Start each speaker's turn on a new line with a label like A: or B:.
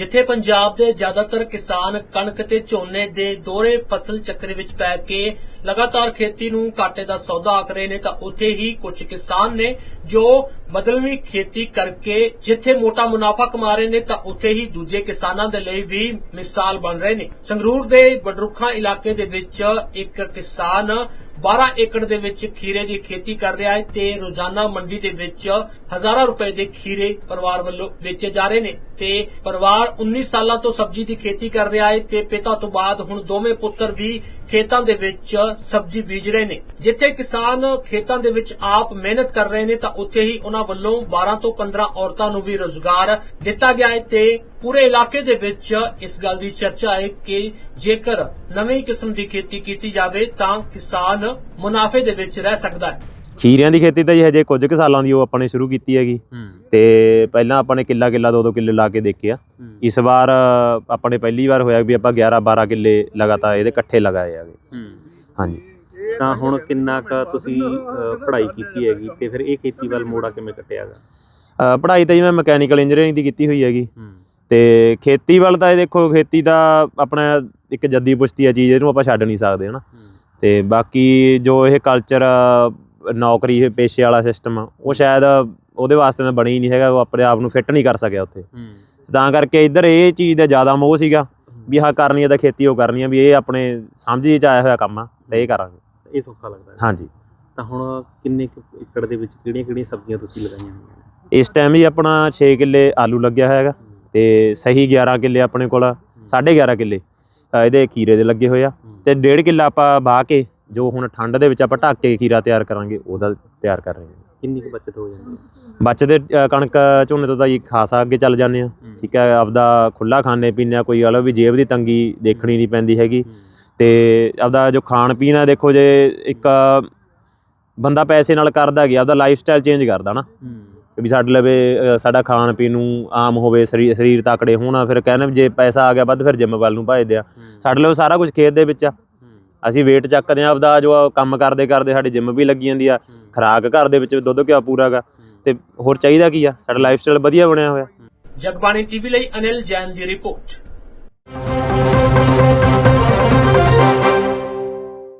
A: ਜਿੱਥੇ ਪੰਜਾਬ ਦੇ ਜ਼ਿਆਦਾਤਰ ਕਿਸਾਨ ਕਣਕ ਤੇ ਝੋਨੇ ਦੇ ਦੋਹਰੇ ਫਸਲ ਚੱਕਰ ਵਿੱਚ ਪੈ ਕੇ ਲਗਾਤਾਰ ਖੇਤੀ ਨੂੰ ਘਾਟੇ ਦਾ ਸੌਦਾ ਆਖ ਰਹੇ ਨੇ, ਤਾਂ ਉੱਥੇ ਹੀ ਕੁਝ ਕਿਸਾਨ ਨੇ ਜੋ ਬਦਲਵੀਂ ਖੇਤੀ ਕਰਕੇ ਜਿੱਥੇ ਮੋਟਾ ਮੁਨਾਫਾ ਕਮਾ ਰਹੇ ਨੇ, ਤਾਂ ਉੱਥੇ ਹੀ ਦੂਜੇ ਕਿਸਾਨਾਂ ਦੇ ਲਈ ਵੀ ਮਿਸਾਲ ਬਣ ਰਹੇ ਨੇ। ਸੰਗਰੂਰ ਦੇ ਬਡਰੁੱਖਾਂ ਇਲਾਕੇ ਦੇ ਵਿੱਚ ਇੱਕ ਕਿਸਾਨ 12 ਏਕੜ ਦੇ ਵਿੱਚ ਖੀਰੇ ਦੀ ਖੇਤੀ ਕਰ ਰਿਹਾ ਹੈ ਤੇ ਰੋਜ਼ਾਨਾ ਮੰਡੀ ਦੇ ਵਿੱਚ ਹਜ਼ਾਰਾਂ ਰੁਪਏ ਦੇ ਖੀਰੇ ਪਰਿਵਾਰ ਵੱਲੋਂ ਵੇਚੇ ਜਾ ਰਹੇ ਨੇ ਤੇ ਪਰਿਵਾਰ 19 ਸਾਲਾਂ ਤੋਂ ਸਬਜ਼ੀ ਦੀ ਖੇਤੀ ਕਰ ਰਿਹਾ ਹੈ ਤੇ ਪਿਤਾ ਤੋਂ ਬਾਅਦ ਹੁਣ ਦੋਵੇਂ ਪੁੱਤਰ ਵੀ ਖੇਤਾਂ ਦੇ ਵਿੱਚ ਸਬਜ਼ੀ ਬੀਜ ਰਹੇ ਨੇ। ਜਿੱਥੇ ਕਿਸਾਨ ਖੇਤਾਂ ਦੇ ਵਿੱਚ ਆਪ ਮਿਹਨਤ ਕਰ ਰਹੇ ਨੇ ਤਾਂ ਉੱਥੇ ਹੀ ਉਹਨਾਂ ਵੱਲੋਂ 12 ਤੋਂ 15 ਔਰਤਾਂ ਨੂੰ ਵੀ ਰੋਜ਼ਗਾਰ ਦਿੱਤਾ ਗਿਆ ਹੈ ਤੇ ਪੂਰੇ ਇਲਾਕੇ ਦੇ ਵਿੱਚ ਇਸ ਗੱਲ ਦੀ ਚਰਚਾ ਹੈ ਕਿ ਜੇਕਰ ਨਵੀਂ ਕਿਸਮ ਦੀ ਖੇਤੀ ਕੀਤੀ ਜਾਵੇ ਤਾਂ ਕਿਸਾਨ ਮੁਨਾਫੇ ਦੇ ਵਿੱਚ ਰਹਿ ਸਕਦਾ ਹੈ।
B: ਖੀਰਿਆਂ ਦੀ ਖੇਤੀ ਤਾਂ ਜੀ ਹਜੇ ਕੁਝ ਕੁ ਸਾਲਾਂ ਦੀ ਉਹ ਆਪਾਂ ਨੇ ਸ਼ੁਰੂ ਕੀਤੀ ਹੈਗੀ। ਤੇ ਪਹਿਲਾਂ ਆਪਾਂ ਨੇ ਕਿੱਲਾ ਕਿੱਲਾ ਦੋ ਦੋ ਕਿੱਲੇ ਲਾ ਕੇ ਦੇਖਿਆ। ਇਸ ਵਾਰ ਆਪਾਂ ਨੇ ਪਹਿਲੀ ਵਾਰ ਹੋਇਆ ਵੀ ਆਪਾਂ 11 12 ਕਿੱਲੇ ਲਗਾਤਾਰ ਇਹਦੇ ਇਕੱਠੇ ਲਗਾਏ ਹੈਗੇ। ਹਾਂਜੀ।
C: ਤਾਂ ਹੁਣ ਕਿੰਨਾ ਕ ਤੁਸੀਂ ਪੜ੍ਹਾਈ ਕੀਤੀ ਹੈਗੀ ਤੇ ਫਿਰ ਇਹ ਖੇਤੀ ਵੱਲ ਮੋੜਾ ਕਿਵੇਂ ਕੱਟਿਆਗਾ
B: ਪੜ੍ਹਾਈ ਤਾਂ ਜੀ ਮੈਂ ਮਕੈਨੀਕਲ ਇੰਜੀਨੀਅਰਿੰਗ ਦੀ ਕੀਤੀ ਹੋਈ ਹੈਗੀ। ਤੇ ਖੇਤੀ ਵੱਲ ਤਾਂ ਇਹ ਦੇਖੋ ਖੇਤੀ ਦਾ ਆਪਣਾ ਇੱਕ ਜੱਦੀ ਪੁਸ਼ਤੀ ਆ ਚੀਜ਼ ਇਹਨੂੰ ਆਪਾਂ ਛੱਡ ਨਹੀਂ ਸਕਦੇ ਹਨਾ। ਤੇ ਬਾਕੀ ਜੋ ਇਹ ਕਲਚਰ ਨੌਕਰੀ ਇਹ ਪੇਸ਼ੇ ਵਾਲਾ ਸਿਸਟਮ ਉਹ ਸ਼ਾਇਦ ਉਹਦੇ ਵਾਸਤੇ ਮੈਂ ਬਣੀ ਨਹੀਂ ਹੈਗਾ ਉਹ ਆਪਣੇ ਆਪ ਨੂੰ ਫਿੱਟ ਨਹੀਂ ਕਰ ਸਕਿਆ ਉੱਥੇ।
C: ਹੂੰ।
B: ਤਾਂ ਕਰਕੇ ਇੱਧਰ ਇਹ ਚੀਜ਼ ਦਾ ਜ਼ਿਆਦਾ ਮੋਹ ਸੀਗਾ ਵੀ ਆਹ ਕਰਨੀ ਹੈ ਤਾਂ ਖੇਤੀ ਉਹ ਕਰਨੀ ਆ ਵੀ ਇਹ ਆਪਣੇ ਸਮਝ ਚ ਆਇਆ ਹੋਇਆ ਕੰਮ ਆ ਤੇ ਇਹ ਕਰਾਂਗੇ।
C: ਇਹ ਸੌਖਾ ਲੱਗਦਾ। ਹੈ
B: ਹਾਂਜੀ।
C: ਤਾਂ ਹੁਣ ਕਿੰਨੇ ਏਕੜ ਦੇ ਵਿੱਚ ਕਿਹੜੀਆਂ ਕਿਹੜੀਆਂ ਸਬਜ਼ੀਆਂ ਤੁਸੀਂ ਲਗਾਈਆਂ ਹੋਈਆਂ
B: ਇਸ ਟਾਈਮ ਹੀ ਆਪਣਾ 6 ਕਿੱਲੇ ਆਲੂ ਲੱਗਿਆ ਹੋਇਆ ਹੈਗਾ ਤੇ ਸਹੀ 11 ਕਿੱਲੇ ਆਪਣੇ ਕੋਲ 11.5 ਕਿੱਲੇ। ਇਹਦੇ ਖੀਰੇ ਦੇ ਲੱਗੇ ਹੋਏ ਆ। ਤੇ 1.5 ਕਿੱਲਾ ਆਪਾਂ ਵਾਹ ਕੇ ਜੋ ਹੁਣ ਠੰਡ ਦੇ ਵਿੱਚ ਆਪਾਂ ਢੱਕ ਕੇ ਖੀਰਾ ਤਿਆਰ ਕਰਾਂਗੇ ਉਹਦਾ ਤਿਆਰ ਕਰ ਰਹੇ ਹਾਂ।
C: ਕਿੰਨੀ ਕੁ ਬਚਤ ਹੋ ਜਾਂਦੀ ਹੈ?
B: ਬਚਦੇ ਅ, ਕਣਕ ਝੋਨੇ ਤੋਂ ਤਾਂ ਜੀ ਖਾਸਾ ਅੱਗੇ ਚੱਲ ਜਾਂਦੇ ਆ। ਠੀਕ ਹੈ ਆਪਦਾ ਖੁੱਲਾ ਖਾਣੇ ਪੀਣੇ ਆ ਕੋਈ ਵਾਲਾ ਵੀ ਜੇਬ ਦੀ ਤੰਗੀ ਦੇਖਣੀ ਨਹੀਂ ਪੈਂਦੀ ਹੈਗੀ। ਤੇ ਆਪਦਾ ਜੋ ਖਾਣ ਪੀਣ ਦੇਖੋ ਜੇ ਇੱਕ ਬੰਦਾ ਪੈਸੇ ਨਾਲ ਕਰਦਾ ਗਿਆ ਆਪਦਾ ਲਾਈਫ ਸਟਾਈਲ ਚੇਂਜ ਕਰਦਾ ਨਾ। ਵੀ ਸਾਡੇ ਲਵੇ ਸਾਡਾ ਖਾਣ ਪੀਣ ਨੂੰ ਆਮ ਹੋਵੇ ਸਰੀਰ ਸਰੀਰ ਤਕੜੇ ਹੋਣਾ ਫਿਰ ਕਹਿੰਦੇ ਜੇ ਪੈਸਾ ਆ ਗਿਆ ਵੱਧ ਫਿਰ ਜਿੰਮ ਵੱਲ ਨੂੰ ਭਜਦੇ ਆ। ਸਾਡੇ ਲਈ ਸਾਰਾ ਕੁਝ ਖੇਤ ਦੇ ਵਿੱਚ ਆ। ਅਸੀਂ weight ਚੱਕਦੇ ਆ ਆਪਦਾ ਜੋ ਕੰਮ ਕਰਦੇ ਕਰਦੇ ਸਾਡੀ ਜਿੰਮ ਵੀ ਲੱਗੀ ਜਾਂਦੀ ਆ। ਖਰਾਕ ਘਰ ਦੇ ਵਿੱਚ ਦੁੱਧ ਘਿਓ ਪੂਰਾਗਾ ਤੇ ਹੋਰ ਚਾਹੀਦਾ ਕੀ ਆ? ਸਾਡਾ ਲਾਈਫ ਸਟਾਈਲ ਵਧੀਆ ਬਣਿਆ ਹੋਇਆ।
A: ਜਗਬਾਣੀ ਟੀਵੀ ਲਈ ਅਨਿਲ ਜੈਨ ਦੀ ਰਿਪੋਰਟ।